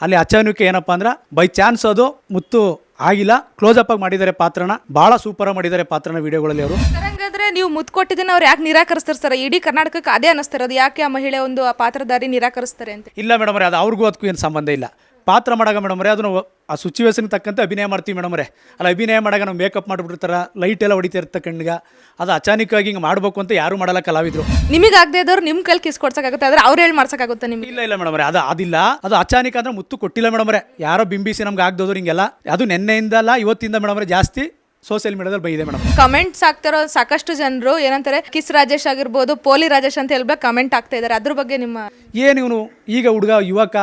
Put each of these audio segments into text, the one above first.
ಅಲ್ಲಿ ಅಚಾನಕ್ ಏನಪ್ಪ ಅಂದ್ರೆ ಬೈ ಚಾನ್ಸ್ ಅದು ಮುತ್ತು ಆಗಿಲ್ಲ. ಕ್ಲೋಸ್ ಅಪ್ ಆಗಿ ಮಾಡಿದ್ದಾರೆ ಪಾತ್ರನ. ಬಹಳ ಸೂಪರ್ ಮಾಡಿದ್ದಾರೆ ಪಾತ್ರನ ವಿಡಿಯೋಗಳಲ್ಲಿ ಅವರು. ಹಂಗಂದ್ರೆ ಹಂಗಾದ್ರೆ ನೀವು ಮುತ್ತು ಕೊಟ್ಟಿದ್ದನ್ನ ಅವ್ರು ಯಾಕೆ ನಿರಾಕರಿಸ್ತಾರೆ ಸರ್? ಇಡೀ ಕರ್ನಾಟಕಕ್ಕೆ ಅದೇ ಅನಿಸ್ತಾರೆ ಅದು ಯಾಕೆ ಆ ಮಹಿಳೆ ಒಂದು ಆ ಪಾತ್ರಧಾರಿ ನಿರಾಕರಿಸ್ತಾರೆ ಅಂತ? ಇಲ್ಲ ಮೇಡಮ್ ಅದು ಅವ್ರಿಗೂ ಅದಕ್ಕೂ ಏನು ಸಂಬಂಧ ಇಲ್ಲ. ಪಾತ್ರ ಮಾಡಾಗ ಮೇಡಮ್ ಅದನ್ನು ಆ ಸಿಚುವೇಶನ್ ತಕ್ಕಂತೆ ಅಭಿನಯ ಮಾಡ್ತೀವಿ ಮೇಡಮ್ ಅಲ್ಲ ಅಭಿನಯ ಮಾಡಾಗ ನಾವು ಮೇಕಪ್ ಮಾಡಿಬಿಟ್ಟಿರ್ತಾರ ಲೈಟ್ ಎಲ್ಲ ಹೊಡಿತಾ ಇರ್ತ ಕಣ್ಣಿಗೆ. ಅದು ಅಚಾನಕ್ಕಾಗಿ ಹಿಂಗೆ ಮಾಡಬೇಕು ಅಂತ ಯಾರು ಮಾಡಲ್ಲ ಕಲಾವಿದ್ರು. ನಿಮಗೆ ಆಗದೆ ಇದ್ದವ್ರು ನಿಮ್ಮ ಕೈಲಿ ಕಿಸ್ ಕೊಡ್ಸಕ್ಕಾಗುತ್ತೆ ಆದರೆ ಅವ್ರು ಹೇಳಿ ಮಾಡ್ಸಕ್ಕಾಗುತ್ತೆ ನಿಮ್ಗೆ. ಇಲ್ಲ ಇಲ್ಲ ಮೇಡಮ್ ಅದು ಅದಿಲ್ಲ. ಅದು ಅಚಾನಕ್ ಅಂದ್ರೆ ಮುತ್ತು ಕೊಟ್ಟಿಲ್ಲ ಮೇಡಮ್ ಯಾರೋ ಬಿಂಬಿಸಿ ನಮ್ಗೆ ಆಗ್ದೋದ್ರು ಹಿಂಗೆಲ್ಲ. ಅದು ನಿನ್ನೆಯಿಂದಲ್ಲ ಇವತ್ತಿಂದ ಮೇಡಮ್ ಜಾಸ್ತಿ ಸೋಷಿಯಲ್ ಮೀಡಿಯಾದಲ್ಲಿ ಬೈದೆ ಮೇಡಮ್. ಕಮೆಂಟ್ಸ್ ಆಗ್ತಾರೋ ಸಾಕಷ್ಟು ಜನರು ಏನಂತಾರೆ ಕಿಸ್ ರಾಜೇಶ್ ಆಗಿರ್ಬೋದು ಪೋಲಿ ರಾಜೇಶ್ ಅಂತ ಹೇಳ್ಬೇಕು ಕಮೆಂಟ್ ಆಗ್ತಾ ಇದ್ದಾರೆ. ಅದ್ರ ಬಗ್ಗೆ ನಿಮ್ಮ ಏನು ಇವನು? ಈಗ ಹುಡುಗ ಯುವಕ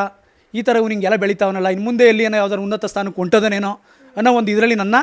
ಈ ಥರ ಇವ್ನು ಎಲ್ಲ ಬೆಳಿತಾವನಲ್ಲ ಇನ್ನು ಮುಂದೆ ಎಲ್ಲಿ ಏನೋ ಯಾವ್ದಾರು ಉನ್ನತ ಸ್ಥಾನಕ್ಕೆ ಹೊಂಟದನೇನೋ ಅನ್ನೋ ಒಂದು ಇದರಲ್ಲಿ ನನ್ನ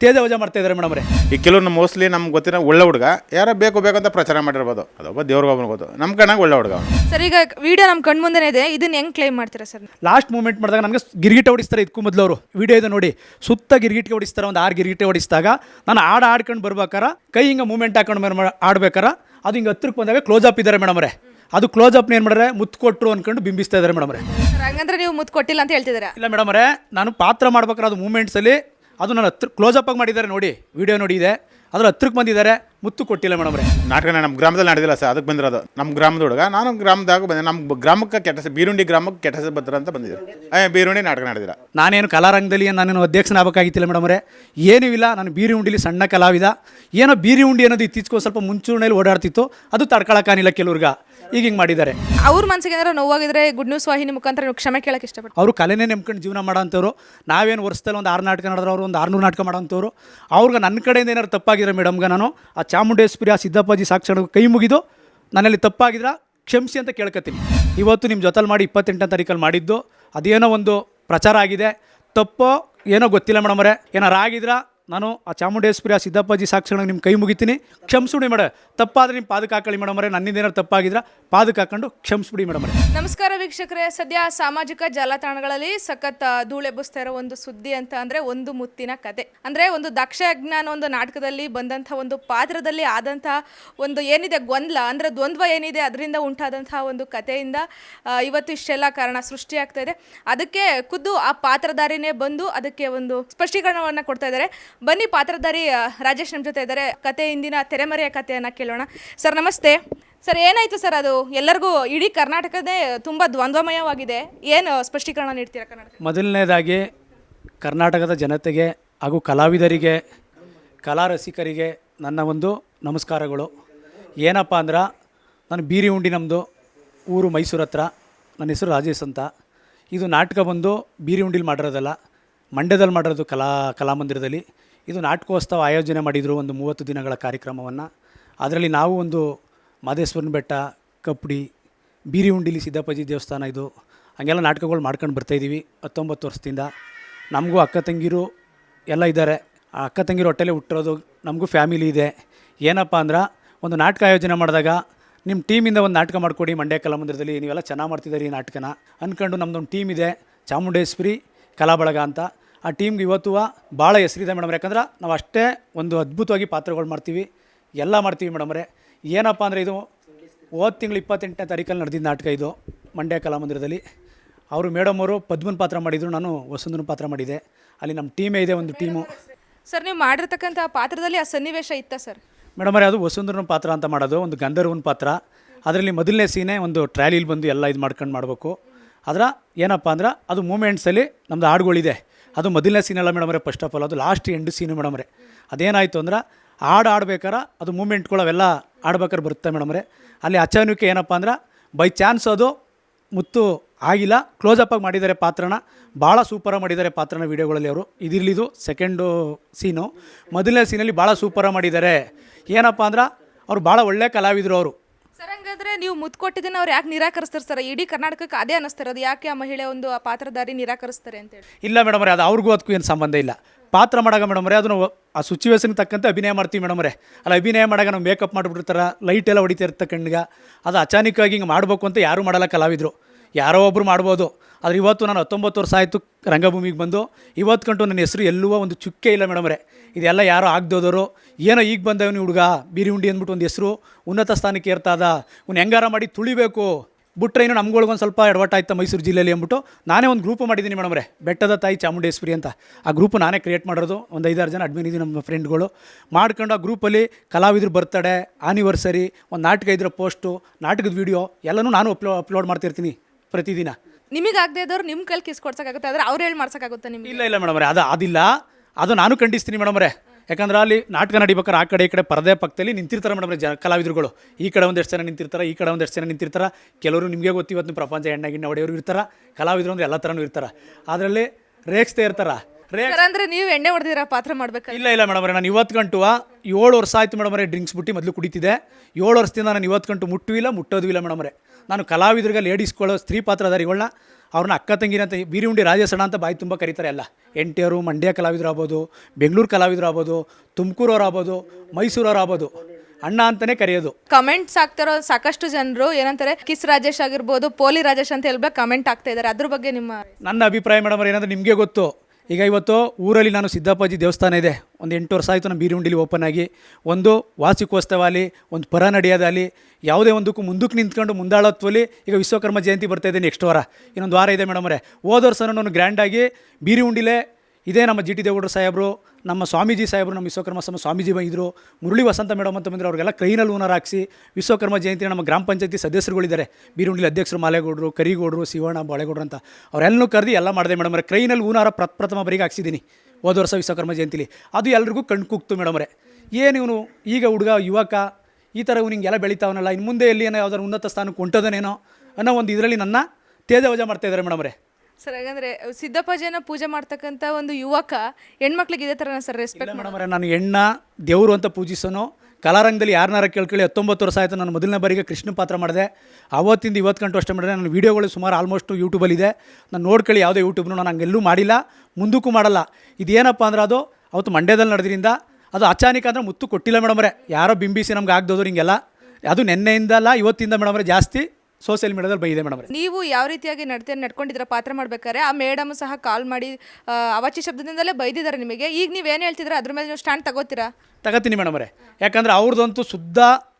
ತೇಜವಜ ಮಾಡ್ತಾ ಇದ್ದಾರೆ ಮೇಡಮ್ ಅವರೇ. ಈ ಕೆಲವ್ರು ಮೋಸ್ಟ್ಲಿ ನಮ್ಗೆ ಗೊತ್ತಿರೋ ಒಳ್ಳೆ ಹುಡುಗ ಯಾರೋ ಬೇಕು ಬೇಕು ಅಂತ ಪ್ರಚಾರ ಮಾಡಿರ್ಬೋದು. ಅದೊಬ್ಬ ದೇವ್ರಿಗೆ ಒಬ್ಬನ ಗೊತ್ತು. ನಮ್ಮ ಕಣ್ಣಾಗ ಒಳ್ಳೆ ಹುಡುಗ ಅವ್ನು. ಸರ್ ಈಗ ವಿಡಿಯೋ ನಮ್ಮ ಕಣ್ಣು ಮುಂದೆ ಇದೆ ಇದನ್ನ ಹೆಂಗ್ ಕ್ಲೈಮ್ ಮಾಡ್ತೀರಾ ಸರ್? ಲಾಸ್ಟ್ ಮೂಮೆಂಟ್ ಮಾಡಿದಾಗ ನಮಗೆ ಗಿರ್ಗಿಟ ಹೊಡಿಸ್ತಾರೆ ಇದಕ್ಕೂ ಮೊದಲು ಅವರು. ವಿಡಿಯೋ ಇದೆ ನೋಡಿ ಸುತ್ತ ಗಿರ್ಗಿಟಿಗೆ ಹೊಡಿಸ್ತಾರೆ ಒಂದು ಆರು ಗಿರ್ಗಿಟೆ ಹೊಡಿಸಿದಾಗ ನಾನು ಆಡ ಆಡ್ಕೊಂಡು ಬರ್ಬೇಕಾರ ಕೈ ಹಿಂಗೆ ಮೂಮೆಂಟ್ ಹಾಕೊಂಡು ಆಡ್ಬೇಕಾರ ಅದು ಹಿಂಗೆ ಹತ್ರಕ್ಕೆ ಬಂದಾಗ ಕ್ಲೋಸ್ ಅಪ್ ಇದ್ದಾರೆ ಮೇಡಮ್ ಅವರೇ. ಅದು ಕ್ಲೋಸ್ ಅಪ್ ಏನು ಮಾಡ್ರೆ? ಮುತ್ತು ಕೊಟ್ಟರು ಅನ್ಕೊಂಡು ಬಿಂಬಿಸ್ತಾ ಇದ್ದಾರೆ ಮೇಡಮ್ ಅವರೇ. ಸರ್ ಹಂಗಂದ್ರೆ ನೀವು ಮುತ್ತು ಕೊಟ್ಟಿಲ್ಲ ಅಂತ ಹೇಳ್ತಿದ್ದೀರಾ? ಇಲ್ಲ ಮೇಡಮ್ ಅವರೇ ನಾನು ಪಾತ್ರ ಮಾಡ್ಬೇಕಾದ್ರೆ ಅದು ಮೂಮೆಂಟ್ಸಲ್ಲಿ ಅದು ನನ್ನ ಹತ್ರ ಕ್ಲೋಸ್ ಅಪ್ ಆಗಿ ಮಾಡಿದ್ದಾರೆ ನೋಡಿ ವಿಡಿಯೋ ನೋಡಿ ಇದೆ. ಅದ್ರ ಹತ್ರಕ್ಕೆ ಬಂದಿದ್ದಾರೆ ಮುತ್ತು ಕೊಟ್ಟಿಲ್ಲ ಮೇಡಮ್ ಅವರೇ. ನಾಟಕ ನಮ್ಮ ಗ್ರಾಮದಲ್ಲಿ ನಡೆದಿಲ್ಲ ಸರ್ ಅದಕ್ಕೆ ಬಂದಿರೋದು. ನಮ್ಮ ಗ್ರಾಮದ ಹುಡುಗ ನಾನು ಗ್ರಾಮದಾಗ ಬಂದೆ ನಮ್ಮ ಗ್ರಾಮಕ್ಕೆ ಕೆಟ್ಟ ಬೀರುಂಡಿ ಗ್ರಾಮಕ್ಕೆ ಕೆಟ್ಟ ಹೆಸರು ಬರ್ತಾರೆ ಅಂತ ಬಂದಿದ್ದೆ ಏ ಬೀರುಂಡಿ ನಾಟಕ ನಡೆದಿಲ್ಲ. ನಾನೇನು ಕಲಾರಂಗದಲ್ಲಿ ನಾನೇನು ಅಧ್ಯಕ್ಷನ ಆಗಬೇಕಾಗಿತ್ತಿಲ್ಲ ಮೇಡಮ್ ಅವರೇ. ಏನೂ ಇಲ್ಲ ನಾನು ಬೀರಿ ಉಂಡಿಲಿ ಸಣ್ಣ ಕಲಾವಿದ. ಏನೋ ಬೀರಿ ಉಂಡಿ ಅನ್ನೋದು ಇತ್ತೀಚೆಗೆ ಸ್ವಲ್ಪ ಮುಂಚೂಣಿಯಲ್ಲಿ ಓಡಾಡ್ತಿತ್ತು ಅದು ತಡ್ಕೊಳಕ್ಕಾಗಿಲ್ಲ ಕೆಲವ್ರಿಗೆ. ಈಗ ಹಿಂಗೆ ಮಾಡಿದ್ದಾರೆ. ಅವ್ರ ಮನಸ್ಸಿಗೆ ಏನಾದ್ರು ನೋವಾಗಿದ್ರೆ ಗುಡ್ ನ್ಯೂಸ್ ವಾಹಿನಿ ಮುಖಾಂತರ ನೀವು ಕ್ಷಮೆ ಕೇಳಕ್ಕೆ ಇಷ್ಟಪಡ್ತೀನಿ ಅವರು ಕಲೆನೇ ನೆಮ್ಕೊಂಡು ಜೀವನ ಮಾಡೋಂಥವ್ರು. ನಾವೇನು ವರ್ಷದಲ್ಲಿ ಒಂದು ಆರು ನಾಟಕ ನಡೆದ್ರೆ ಅವರು ಒಂದು ಆರುನೂರು ನಾಟಕ ಮಾಡೋಂಥವ್ರು. ಅವ್ರಿಗೆ ನನ್ನ ಕಡೆಯಿಂದ ಏನಾದ್ರು ತಪ್ಪಾಗಿದ್ರೆ ಮೇಡಮ್ಗೆ ನಾನು ಆ ಚಾಮುಂಡೇಶ್ವರಿ ಆ ಸಿದ್ದಪ್ಪಾಜಿ ಸಾಕ್ಷಣ ಕೈ ಮುಗಿದು ನನ್ನಲ್ಲಿ ತಪ್ಪಾಗಿದ್ರೆ ಕ್ಷಮಿಸಿ ಅಂತ ಕೇಳ್ಕೊತೀನಿ ಇವತ್ತು ನಿಮ್ಮ ಜೊತೆಲಿ ಮಾಡಿ ಇಪ್ಪತ್ತೆಂಟನೇ ತಾರೀಕಲ್ಲಿ ಮಾಡಿದ್ದು ಅದೇನೋ ಒಂದು ಪ್ರಚಾರ ಆಗಿದೆ. ತಪ್ಪೋ ಏನೋ ಗೊತ್ತಿಲ್ಲ ಮೇಡಮರೇ ಏನಾರು ಆಗಿದ್ರ ನಾನು ಆ ಚಾಮುಂಡೇಶ್ವರಿ ಆ ಸಿದ್ದಪ್ಪಾಜಿ ಸಾಕ್ಷಣ ನಿಮ್ಮ ಕೈ ಮುಗಿತೀನಿ. ಕ್ಷಮಿಸ್ಬಿಡಿ ಮೇಡಮ್ ತಪ್ಪಾದ್ರೆ ನಿಮ್ಮ ಪಾದಕ್ಕೆ ಮೇಡಮ್ ಅವರೇ. ನನ್ನಿಂದ ಏನಾದ್ರು ತಪ್ಪಾಗಿದ್ರೆ ಪಾದಕ್ಕೆ ಹಾಕೊಂಡು ಕ್ಷಮಿಸ್ಬಿಡಿ ಅವರೇ. ನಮಸ್ಕಾರ ವೀಕ್ಷಕರೇ. ಸದ್ಯ ಸಾಮಾಜಿಕ ಜಾಲತಾಣಗಳಲ್ಲಿ ಸಖತ್ ಧೂಳೆ ಧೂಳೆಬ್ಬಿಸ್ತಾ ಇರೋ ಒಂದು ಸುದ್ದಿ ಅಂತ ಅಂದ್ರೆ ಒಂದು ಮುತ್ತಿನ ಕತೆ. ಅಂದ್ರೆ ಒಂದು ದಕ್ಷ ಯಜ್ಞ ಅನ್ನೋ ಒಂದು ನಾಟಕದಲ್ಲಿ ಬಂದಂಥ ಒಂದು ಪಾತ್ರದಲ್ಲಿ ಆದಂತಹ ಒಂದು ಏನಿದೆ ಗೊಂದಲ ಅಂದ್ರೆ ದ್ವಂದ್ವ ಏನಿದೆ ಅದರಿಂದ ಉಂಟಾದಂತಹ ಒಂದು ಕಥೆಯಿಂದ ಆ, ಇವತ್ತು ಇಷ್ಟೆಲ್ಲ ಕಾರಣ ಸೃಷ್ಟಿಯಾಗ್ತಾ ಇದೆ. ಅದಕ್ಕೆ ಖುದ್ದು ಆ ಪಾತ್ರಧಾರಿನೇ ಬಂದು ಅದಕ್ಕೆ ಒಂದು ಸ್ಪಷ್ಟೀಕರಣವನ್ನ ಕೊಡ್ತಾ ಇದ್ದಾರೆ. ಬನ್ನಿ ಪಾತ್ರಧಾರಿ ರಾಜೇಶ್ ನಮ್ಮ ಜೊತೆ ಇದ್ದಾರೆ. ಕತೆ ಇಂದಿನ ತೆರೆಮರೆಯ ಕಥೆಯನ್ನು ಕೇಳೋಣ. ಸರ್, ನಮಸ್ತೆ. ಸರ್, ಏನಾಯಿತು ಸರ್ ಅದು? ಎಲ್ಲರಿಗೂ ಇಡೀ ಕರ್ನಾಟಕದೇ ತುಂಬ ದ್ವಂದ್ವಮಯವಾಗಿದೆ. ಏನು ಸ್ಪಷ್ಟೀಕರಣ ನೀಡ್ತೀರಾ ಕರ್ನಾಟಕ ಮೊದಲನೇದಾಗಿ, ಕರ್ನಾಟಕದ ಜನತೆಗೆ ಹಾಗೂ ಕಲಾವಿದರಿಗೆ, ಕಲಾ ರಸಿಕರಿಗೆ ನನ್ನ ಒಂದು ನಮಸ್ಕಾರಗಳು. ಏನಪ್ಪ ಅಂದ್ರೆ ನಾನು ಬೀರಿ ಉಂಡಿ ನಮ್ಮದು ಊರು ಮೈಸೂರು ಹತ್ರ. ನನ್ನ ಹೆಸರು ರಾಜೇಶ್ ಅಂತ. ಇದು ನಾಟಕ ಬಂದು ಬೀರಿ ಉಂಡಿಲಿ ಮಾಡಿರೋದಲ್ಲ ಮಂಡ್ಯದಲ್ಲಿ ಮಾಡಿರೋದು ಕಲಾ ಕಲಾಮಂದಿರದಲ್ಲಿ ಇದು ನಾಟಕೋತ್ಸವ ಆಯೋಜನೆ ಮಾಡಿದರು ಒಂದು ಮೂವತ್ತು ದಿನಗಳ ಕಾರ್ಯಕ್ರಮವನ್ನು. ಅದರಲ್ಲಿ ನಾವು ಒಂದು ಮಾದೇಶ್ವರನ ಬೆಟ್ಟ ಕಪ್ಪಡಿ ಬೀರಿ ಉಂಡಿಲಿ ಸಿದ್ದಪ್ಪಾಜಿ ದೇವಸ್ಥಾನ ಇದು. ಹಂಗೆಲ್ಲ ನಾಟಕಗಳು ಮಾಡ್ಕೊಂಡು ಬರ್ತಾಯಿದ್ದೀವಿ ಹತ್ತೊಂಬತ್ತು ವರ್ಷದಿಂದ. ನಮಗೂ ಅಕ್ಕ ತಂಗಿರು ಎಲ್ಲ ಇದ್ದಾರೆ. ಆ ಅಕ್ಕ ತಂಗಿರು ಹೊಟ್ಟೆಲೆ ಹುಟ್ಟಿರೋದು ನಮಗೂ ಫ್ಯಾಮಿಲಿ ಇದೆ. ಏನಪ್ಪ ಅಂದ್ರೆ ಒಂದು ನಾಟಕ ಆಯೋಜನೆ ಮಾಡಿದಾಗ ನಿಮ್ಮ ಟೀಮಿಂದ ಒಂದು ನಾಟಕ ಮಾಡಿಕೊಡಿ ಮಂಡ್ಯ ಕಲಾಮಂದಿರದಲ್ಲಿ ನೀವೆಲ್ಲ ಚೆನ್ನಾಗಿ ಮಾಡ್ತಿದ್ದಾರೆ ಈ ನಾಟಕನ. ಅಂದ್ಕೊಂಡು ನಮ್ಮದೊಂದು ಟೀಮ್ ಇದೆ ಚಾಮುಂಡೇಶ್ವರಿ ಕಲಾಬಳಗ ಅಂತ. ಆ ಟೀಮ್ಗೆ ಇವತ್ತು ಭಾಳ ಹೆಸರಿದೆ ಮೇಡಮ್. ಯಾಕಂದ್ರೆ ನಾವು ಅಷ್ಟೇ ಒಂದು ಅದ್ಭುತವಾಗಿ ಪಾತ್ರಗಳು ಮಾಡ್ತೀವಿ. ಎಲ್ಲ ಮಾಡ್ತೀವಿ ಮೇಡಮ್ರೆ ಏನಪ್ಪ ಅಂದರೆ ಇದು ಹೋದ ತಿಂಗಳು ಇಪ್ಪತ್ತೆಂಟನೇ ತಾರೀಕಲ್ಲಿ ನಡೆದಿದ್ದ ನಾಟಕ ಇದು ಮಂಡ್ಯ ಕಲಾಮಂದಿರದಲ್ಲಿ. ಅವರು ಮೇಡಮ್ ಅವರು ಪದ್ಮನ್ ಪಾತ್ರ ಮಾಡಿದರು ನಾನು ವಸುಂಧನ ಪಾತ್ರ ಮಾಡಿದೆ. ಅಲ್ಲಿ ನಮ್ಮ ಟೀಮೇ ಇದೆ ಒಂದು ಟೀಮು. ಸರ್ ನೀವು ಮಾಡಿರ್ತಕ್ಕಂಥ ಪಾತ್ರದಲ್ಲಿ ಆ ಸನ್ನಿವೇಶ ಇತ್ತ ಸರ್? ಮೇಡಮರೇ ಅದು ವಸುಂಧರನ ಪಾತ್ರ ಅಂತ ಮಾಡೋದು ಒಂದು ಗಂಧರ್ವನ ಪಾತ್ರ. ಅದರಲ್ಲಿ ಮೊದಲನೇ ಸೀನೇ ಒಂದು ಟ್ರ್ಯಾಲಿಲಿ ಬಂದು ಎಲ್ಲ ಇದು ಮಾಡ್ಕೊಂಡು ಮಾಡಬೇಕು. ಅದರ ಏನಪ್ಪ ಅಂದ್ರೆ ಅದು ಮೂಮೆಂಟ್ಸಲ್ಲಿ ನಮ್ಮದು ಹಾಡುಗಳಿದೆ. ಅದು ಮೊದಲನೇ ಸೀನ್ ಅಲ್ಲ ಮೇಡಮ್ರೆ ಫಸ್ಟ್ ಆಫ್ ಆಲ್ ಅದು ಲಾಸ್ಟ್ ಎಂಡ್ ಸೀನು ಮೇಡಮ್ರೆ ಅದೇನಾಯಿತು ಅಂದ್ರೆ, ಹಾಡು ಆಡ್ಬೇಕಾರ, ಅದು ಮೂಮೆಂಟ್ಗಳು ಅವೆಲ್ಲ ಆಡ್ಬೇಕಾದ್ರೆ ಬರುತ್ತೆ ಮೇಡಮ್ರೆ ಅಲ್ಲಿ ಅಚಾನಕ್ಕೆ ಏನಪ್ಪ ಅಂದ್ರೆ ಬೈ ಚಾನ್ಸ್ ಅದು ಮುತ್ತು ಆಗಿಲ್ಲ. ಕ್ಲೋಸ್ ಅಪ್ ಆಗಿ ಮಾಡಿದ್ದಾರೆ ಪಾತ್ರನ. ಭಾಳ ಸೂಪರಾಗಿ ಮಾಡಿದ್ದಾರೆ ಪಾತ್ರನ ವೀಡಿಯೋಗಳಲ್ಲಿ ಅವರು. ಇದಿರಲಿದು ಸೆಕೆಂಡು ಸೀನು ಮೊದಲನೇ ಸೀನಲ್ಲಿ ಭಾಳ ಸೂಪರಾಗಿ ಮಾಡಿದ್ದಾರೆ. ಏನಪ್ಪ ಅಂದ್ರೆ, ಅವ್ರು ಭಾಳ ಒಳ್ಳೆ ಕಲಾವಿದರು ಅವರು. ಸರ್ ಹಂಗಾದ್ರೆ ನೀವು ಮುತ್ತು ಕೊಟ್ಟಿದ್ದನ್ನ ಅವ್ರು ಯಾಕೆ ನಿರಾಕರಿಸ್ತಾರೆ ಸರ್? ಇಡೀ ಕರ್ನಾಟಕಕ್ಕೆ ಅದೇ ಅನ್ನಿಸ್ತಿರೋದು. ಯಾಕೆ ಆ ಮಹಿಳೆ ಒಂದು ಆ ಪಾತ್ರಧಾರಿ ನಿರಾಕರಿಸ್ತಾರೆ ಅಂತೇಳಿ ಇಲ್ಲ ಮೇಡಮ್ರೆ ಅದು ಅವ್ರಿಗೂ ಅದಕ್ಕೂ ಏನು ಸಂಬಂಧ ಇಲ್ಲ. ಪಾತ್ರ ಮಾಡಾಗ ಮೇಡಮ್ರೆ ಅದನ್ನು ಆ ಸಿಚುವೇಶನ್ಗೆ ತಕ್ಕಂತೆ ಅಭಿನಯ ಮಾಡ್ತೀವಿ ಮೇಡಮ್ರೆ ಅಲ್ಲ, ಅಭಿನಯ ಮಾಡಾಗ ನಾವು ಮೇಕಪ್ ಮಾಡಿಬಿಟ್ಟಿರ್ತಾರೆ, ಲೈಟ್ ಎಲ್ಲ ಹೊಡಿತಾ ಇರ್ತ ಕಣ್ಣಿಗೆ. ಅದು ಅಚಾನಕ್ಕಾಗಿ ಹಿಂಗೆ ಮಾಡಬೇಕು ಅಂತ ಯಾರೂ ಮಾಡಲ್ಲ ಕಲಾವಿದರು. ಯಾರೋ ಒಬ್ಬರು ಮಾಡ್ಬೋದು. ಆದರೆ ಇವತ್ತು ನಾನು ಹತ್ತೊಂಬತ್ತು ವರ್ಷ ಆಯಿತು ರಂಗಭೂಮಿಗೆ ಬಂದು ಇವತ್ತು ಕಂಟು ನನ್ನ ಹೆಸರು ಎಲ್ಲೂ ಒಂದು ಚುಕ್ಕೆ ಇಲ್ಲ ಮೇಡಮ್ರೆ ಇದೆಲ್ಲ ಯಾರೋ ಆಗ್ದೋದವರು ಏನೋ ಈಗ ಬಂದವನು ಹುಡುಗ ಬೀರಿ ಉಂಡಿ ಅಂದ್ಬಿಟ್ಟು ಒಂದು ಹೆಸರು ಉನ್ನತ ಸ್ಥಾನಕ್ಕೆ ಏರ್ತಾದ ಅವ್ನು ಹೆಂಗಾರ ಮಾಡಿ ತುಳಿಬೇಕು? ಬಿಟ್ರೆ ಇನ್ನು ನಮ್ಗಳ್ಗೊಂದು ಸ್ವಲ್ಪ ಎಡವಟ್ಟ ಆಯ್ತಾ ಮೈಸೂರು ಜಿಲ್ಲೆಯಲ್ಲಿ ಅಂದ್ಬಿಟ್ಟು? ನಾನೇ ಒಂದು ಗ್ರೂಪ್ ಮಾಡಿದ್ದೀನಿ ಮೇಡಮ್ರೆ ಬೆಟ್ಟದ ತಾಯಿ ಚಾಮುಂಡೇಶ್ವರಿ ಅಂತ. ಆ ಗ್ರೂಪ್ ನಾನೇ ಕ್ರಿಯೇಟ್ ಮಾಡಿರೋದು ಒಂದು ಐದಾರು ಜನ ಅಡ್ಮಿನ್ ಇದ್ದೀವಿ ನಮ್ಮ ಫ್ರೆಂಡ್ಗಳು ಮಾಡ್ಕೊಂಡು ಆ ಗ್ರೂಪಲ್ಲಿ ಕಲಾವಿದ್ರ ಬರ್ತಡೆ ಆನಿವರ್ಸರಿ ಒಂದು ನಾಟಕ ಇದ್ರ ಪೋಸ್ಟು ನಾಟಕದ ವೀಡಿಯೋ ಎಲ್ಲನೂ ನಾನು ಅಪ್ಲೋ ಅಪ್ಲೋಡ್ ಮಾಡ್ತಿರ್ತೀನಿ ಪ್ರತಿದಿನ. ನಿಮಗಾಗದೇ ಇದ್ದವ್ರು ನಿಮ್ಮ ಕೈಲಿ ಕೊಡ್ಸೋಕ್ಕಾಗುತ್ತೆ ಆದರೆ ಅವ್ರು ಹೇಳಿ ಮಾಡ್ಸೋಕ್ಕಾಗುತ್ತೆ ನಿಮ್ಗೆ? ಇಲ್ಲ ಇಲ್ಲ ಮೇಡಮ್ರೆ ಅದು ಅದಿಲ್ಲ. ಅದು ನಾನು ಖಂಡಿಸ್ತೀನಿ ಮೇಡಮ್ರೆ ಯಾಕಂದ್ರೆ ಅಲ್ಲಿ ನಾಟಕ ನಡಿಬೇಕಾದ್ರೆ ಆ ಕಡೆ ಈ ಕಡೆ ಪರದೆ ಪಕ್ಕದಲ್ಲಿ ನಿಂತಿರ್ತಾರೆ ಮೇಡಮ್ರೆ ಜ ಕಲಾವಿದರುಗಳು. ಈ ಕಡೆ ಒಂದೆಷ್ಟು ಜನ ನಿಂತಿರ್ತಾರೆ ಈ ಕಡೆ ಒಂದೆಷ್ಟು ಜನ ನಿಂತಿರ್ತಾರೆ. ಕೆಲವರು ನಿಮಗೆ ಗೊತ್ತು ಇವತ್ತು ಪ್ರಪಂಚ ಎಣ್ಣೆ ಹೊಡೆಯವರು ಇರ್ತಾರೆ ಕಲಾವಿದರು ಅಂದ್ರೆ ಎಲ್ಲ ಥರನೂ ಇರ್ತಾರೆ. ಅದರಲ್ಲಿ ರೇಗಿಸ್ತಾ ಇರ್ತಾರೆ. ಅಂದರೆ ನೀವು ಎಣ್ಣೆ ಹೊಡೆದಿರ ಪಾತ್ರ ಮಾಡ್ಬೇಕು ಇಲ್ಲ ಇಲ್ಲ ಮೇಡಮ್ರೆ ನಾನು ಇವತ್ತು ಗಂಟು ಏಳು ವರ್ಷ ಆಯ್ತು ಮೇಡಮ್ರೆ ಡ್ರಿಂಕ್ಸ್ ಬಿಟ್ಟು ಮೊದಲು ಕುಡಿತಿದೆ ಏಳು ವರ್ಷದಿಂದ ನಾನು ಇವತ್ತು ಗಂಟು ಮುಟ್ಟೂ ಇಲ್ಲ ಮುಟ್ಟೋದು ಇಲ್ಲ ಮೇಡಮ್ರೆ ನಾನು ಕಲಾವಿದರಿಗೆ ಲೇಡೀಸ್ಗಳು ಸ್ತ್ರೀ ಪಾತ್ರಧಾರಿಗಳನ್ನ ಅವ್ರನ್ನ ಅಕ್ಕ ತಂಗಿನ ಅಂತ ಬೀರಿಹುಂಡಿ ರಾಜಸಣ ಅಂತ ಬಾಯಿ ತುಂಬ ಕರೀತಾರೆ ಎಲ್ಲ ಎನ್ ಟಿ ಅವರು ಮಂಡ್ಯ ಕಲಾವಿದರು ಆಗ್ಬೋದು ಬೆಂಗಳೂರು ಕಲಾವಿದರು ಆಗ್ಬೋದು ತುಮಕೂರವ್ರು ಆಗ್ಬೋದು ಮೈಸೂರವ್ರು ಆಗ್ಬೋದು ಅಣ್ಣ ಅಂತಲೇ ಕರೆಯೋದು. ಕಮೆಂಟ್ಸ್ ಆಗ್ತಾರೋ ಸಾಕಷ್ಟು ಜನರು ಏನಂತಾರೆ ಕಿಸ್ ರಾಜೇಶ್ ಆಗಿರ್ಬೋದು ಪೋಲಿ ರಾಜೇಶ್ ಅಂತ ಹೇಳ್ಬೇಕು ಕಮೆಂಟ್ ಆಗ್ತಾ ಇದ್ದಾರೆ. ಅದ್ರ ಬಗ್ಗೆ ನಿಮ್ಮ ನನ್ನ ಅಭಿಪ್ರಾಯ ಮೇಡಮ್ ಏನಂದ್ರೆ ನಿಮಗೆ ಗೊತ್ತು. ಈಗ ಇವತ್ತು ಊರಲ್ಲಿ ನಾನು ಸಿದ್ದಪ್ಪಾಜಿ ದೇವಸ್ಥಾನ ಇದೆ. ಒಂದು ಎಂಟು ವರ್ಷ ಆಯಿತು ನಮ್ಮ ಬೀರುಂಡಿಲಿ ಓಪನ್ ಆಗಿ. ಒಂದು ವಾರ್ಷಿಕೋತ್ಸವ ಆಗಲಿ ಒಂದು ಪರ ನಡೆಯೋದಾಗಲಿ ಯಾವುದೇ ಒಂದಕ್ಕೂ ಮುಂದಕ್ಕೆ ನಿಂತ್ಕೊಂಡು ಮುಂದಾಳತ್ವಲ್ಲಿ ಈಗ ವಿಶ್ವಕರ್ಮ ಜಯಂತಿ ಬರ್ತಾ ಇದೆ ನೆಕ್ಸ್ಟ್ ವಾರ. ಇನ್ನೊಂದು ವಾರ ಇದೆ ಮೇಡಮರೇ ಹೋದ ವರ್ಷ ನಾನು ಗ್ರ್ಯಾಂಡಾಗಿ ಬೀರಿಹುಂಡಿಲೇ ಇದೇ ನಮ್ಮ ಜಿ ಟಿ ದೇವೇಗೌಡರು ಸಾಹೇಬರು, ನಮ್ಮ ಸ್ವಾಮೀಜಿ ಸಾಹೇಬರು, ನಮ್ಮ ವಿಶ್ವಕರ್ಮ ಸಮ ಸ್ವಾಮೀಜಿ ಬಂದಿದ್ದರು ಮುರಳಿ ವಸಂತ ಮೇಡಮ್ ಅಂತ ಬಂದರೆ ಅವ್ರಿಗೆಲ್ಲ ಕೈನಲ್ಲಿ ಹೂನಾರ ಹಾಕಿಸಿ ವಿಶ್ವಕರ್ಮ ಜಯಂತಿ ನಮ್ಮ ಗ್ರಾಮ ಪಂಚಾಯತಿ ಸದಸ್ಯರುಗಳಿದ್ದಾರೆ. ಬೀರುಂಡಿಲಿ ಅಧ್ಯಕ್ಷರು ಮಾಲೇಗೌಡರು, ಕರಿಗೌಡರು, ಶಿವಣ್ಣ, ಬಾಳೆಗೌಡರು ಅಂತ. ಅವರೆಲ್ಲೂ ಕರೆದು ಎಲ್ಲ ಮಾಡಿದೆ ಮೇಡಮ್ ಕ್ರೈನಲ್ಲಿ ಹೂನಾರ ಪ್ರಪ್ರಥಮ ಬರಿಗೆ ಹಾಕ್ಸಿದ್ದೀನಿ ಹೋದ ವರ್ಷ ವಿಶ್ವಕರ್ಮ ಜಯಂತಿಲಿ. ಅದು ಎಲ್ರಿಗೂ ಕಣ್ಣು ಕುಕ್ತು ಅವರೇ. ಏನು ಇವನು ಈಗ ಹುಡುಗ, ಯುವಕ, ಈ ಥರ ಇವನು ಹಿಂಗೆಲ್ಲ ಬೆಳಿತಾವನಲ್ಲ ಇನ್ನು ಮುಂದೆ ಎಲ್ಲಿ ಏನೋ ಯಾವ್ದಾದ್ರು ಉನ್ನತ ಸ್ಥಾನಕ್ಕೆ ಹೊಂಟೋದನೇನೋ ಅನ್ನೋ ಒಂದು ಇದರಲ್ಲಿ ನನ್ನ ತೇಜವಜ ಮಾಡ್ತಾ ಇದ್ದಾರೆ ಮೇಡಮ್ರೆ ಸರ್ ಹಾಗಂದ್ರೆ ಸಿದ್ದಪ್ಪಾಜಿಯನ್ನ ಪೂಜೆ ಮಾಡ್ತಕ್ಕಂಥ ಒಂದು ಯುವಕ ಹೆಣ್ಮಕ್ಳಿಗೆ ಇದೇ ಥರನ ಸರ್ ರೆಸ್ಪೆಕ್ಟ್ ಮೇಡಮ್ ಅವರೇ ನಾನು ಹೆಣ್ಣ ದೇವರು ಅಂತ ಪೂಜಿಸೋನು. ಕಲಾರಂಗದಲ್ಲಿ ಯಾರನ್ನಾರ ಕೇಳ್ಕೊಳ್ಳಿ ಹತ್ತೊಂಬತ್ತು ವರ್ಷ ಆಯಿತು ನಾನು ಮೊದಲನೇ ಬಾರಿಗೆ ಕೃಷ್ಣ ಪಾತ್ರ ಮಾಡಿದೆ. ಅವತ್ತಿಂದ ಇವತ್ತು ಗಂಟು ಅಷ್ಟೇ ಮಾಡಿದೆ. ನನ್ನ ವೀಡಿಯೋಗಳು ಸುಮಾರು ಆಲ್ಮೋಸ್ಟ್ ಯೂಟ್ಯೂಬಲ್ಲಿದೆ ನಾನು ನೋಡ್ಕೊಳ್ಳಿ ಯಾವುದೇ ಯೂಟ್ಯೂಬ್ನು ನಾನು ಹಂಗೆಲ್ಲೂ ಮಾಡಿಲ್ಲ ಮುಂದಕ್ಕೂ ಮಾಡಲ್ಲ. ಇದೇನಪ್ಪ ಅಂದ್ರೆ ಅದು ಅವತ್ತು ಮಂಡ್ಯದಲ್ಲಿ ನಡೆದ್ರಿಂದ ಅದು ಅಚಾನಿಕ ಅಂದರೆ ಮುತ್ತು ಕೊಟ್ಟಿಲ್ಲ ಮೇಡಮ್ರೆ ಯಾರೋ ಬಿಂಬಿಸಿ ನಮ್ಗೆ ಆಗ್ದೋದ್ರು ಹಿಂಗೆಲ್ಲ. ಅದು ನೆನ್ನೆಯಿಂದಲ್ಲ ಇವತ್ತಿಂದ ಮೇಡಮ್ರೆ ಜಾಸ್ತಿ. ಸೋಷಿಯಲ್ ಮೀಡಿಯಾದಲ್ಲಿ ಬೈದೆ ಮೇಡಮ್ ನೀವು ಯಾವ ರೀತಿಯಾಗಿ ನಡತೆ ನಡ್ಕೊಂಡಿದ್ರ ಪಾತ್ರ ಮಾಡ್ಬೇಕಾದ್ರೆ ಆ ಮೇಡಮ್ ಸಹ ಕಾಲ್ ಮಾಡಿ ಆ, ಅವಾಚ್ಯ ಶಬ್ದದಿಂದಲೇ ಬೈದಿದ್ದಾರೆ ನಿಮಗೆ. ಈಗ ನೀವು ಏನು ಹೇಳ್ತಿದ್ರೆ ಅದ್ರ ಮೇಲೆ ನೀವು ಸ್ಟ್ಯಾಂಡ್ ತಗೋತೀರಾ? ತಗೋತೀನಿ ಮೇಡಮ್ ಯಾಕಂದ್ರೆ ಅವ್ರದ್ದಂತೂ ಶುದ್ಧ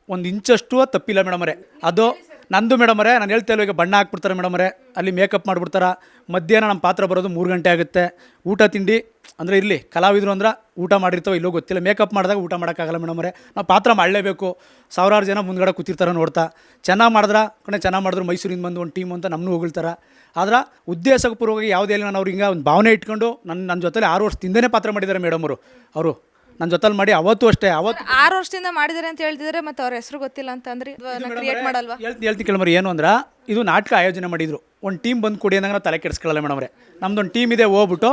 ಒಂದು ಇಂಚಷ್ಟು ತಪ್ಪಿಲ್ಲ ಮೇಡಮ್ ಅದು ನಂದು ಮೇಡಮರೇ ನಾನು ಹೇಳ್ತಾ ಇಲ್ಲ ಈಗ ಬಣ್ಣ ಹಾಕ್ಬಿಡ್ತಾರೆ ಮೇಡಮರೇ ಅಲ್ಲಿ ಮೇಕಪ್ ಮಾಡಿಬಿಡ್ತಾರೆ. ಮಧ್ಯಾಹ್ನ ನಮ್ಮ ಪಾತ್ರ ಬರೋದು ಮೂರು ಗಂಟೆ ಆಗುತ್ತೆ. ಊಟ ತಿಂಡಿ, ಅಂದರೆ ಇಲ್ಲಿ ಕಲಾವಿದರು ಅಂದ್ರೆ ಊಟ ಮಾಡಿರ್ತಾವೆ ಇಲ್ಲೋ ಗೊತ್ತಿಲ್ಲ. ಮೇಕಪ್ ಮಾಡಿದಾಗ ಊಟ ಮಾಡೋಕ್ಕಾಗಲ್ಲ ಅವರೇ. ನಾವು ಪಾತ್ರ ಮಾಡಲೇಬೇಕು. ಸಾವಿರಾರು ಜನ ಮುಂದ್ಗಡೆ ಕೂತಿರ್ತಾರೆ ನೋಡ್ತಾ. ಚೆನ್ನಾಗಿ ಮಾಡಿದ್ರೆ, ಕಣೆ ಚೆನ್ನಾಗಿ ಮಾಡಿದ್ರು ಮೈಸೂರಿಂದ ಬಂದು ಒಂದು ಟೀಮ್ ಅಂತ ನಮ್ಮನ್ನು ಹೋಗಿಳ್ತಾರೆ. ಆದ್ರೆ ಉದ್ದೇಶಪೂರ್ವವಾಗಿ ಯಾವುದೇ ಇಲ್ಲ ನಾನು ಅವ್ರಿಗೆ ಒಂದು ಭಾವನೆ ಇಟ್ಕೊಂಡು ನನ್ನ ನನ್ನ ಜೊತೆಲಿ ಆರು ವರ್ಷದಿಂದನೇ ಪಾತ್ರ ಮಾಡಿದ್ದಾರೆ ಮೇಡಮ್ ಅವರು. ಅವರು ನನ್ನ ಜೊತೆಲಿ ಮಾಡಿ ಅವತ್ತು ಅಷ್ಟೇ ಅವತ್ತು ಆರು ವರ್ಷದಿಂದ ಮಾಡಿದ್ದಾರೆ ಅಂತ ಹೇಳ್ತಿದ್ರೆ ಮತ್ತೆ ಅವ್ರ ಹೆಸರು ಗೊತ್ತಿಲ್ಲ ಅಂತ ಅಂದ್ರೆ ಕ್ರಿಯೇಟ್ ಮಾಡಲ್ವಾ? ಹೇಳ್ತಿ ಹೇಳ್ತಿ ಕೇಳಮ್ರಿ ಏನು ಅಂದ್ರೆ ಇದು ನಾಟಕ ಆಯೋಜನೆ ಮಾಡಿದ್ರು. ಒಂದು ಟೀಮ್ ಬಂದು ಕೊಡಿ ಅಂದಾಗ ನಾವು ತಲೆ ಕೆಡಿಸ್ಕೊಳ್ಳಲ್ಲ ಮೇಡಮ್ರೆ ನಮ್ದೊಂದು ಟೀಮ್ ಇದೆ ಹೋಗ್ಬಿಟ್ಟು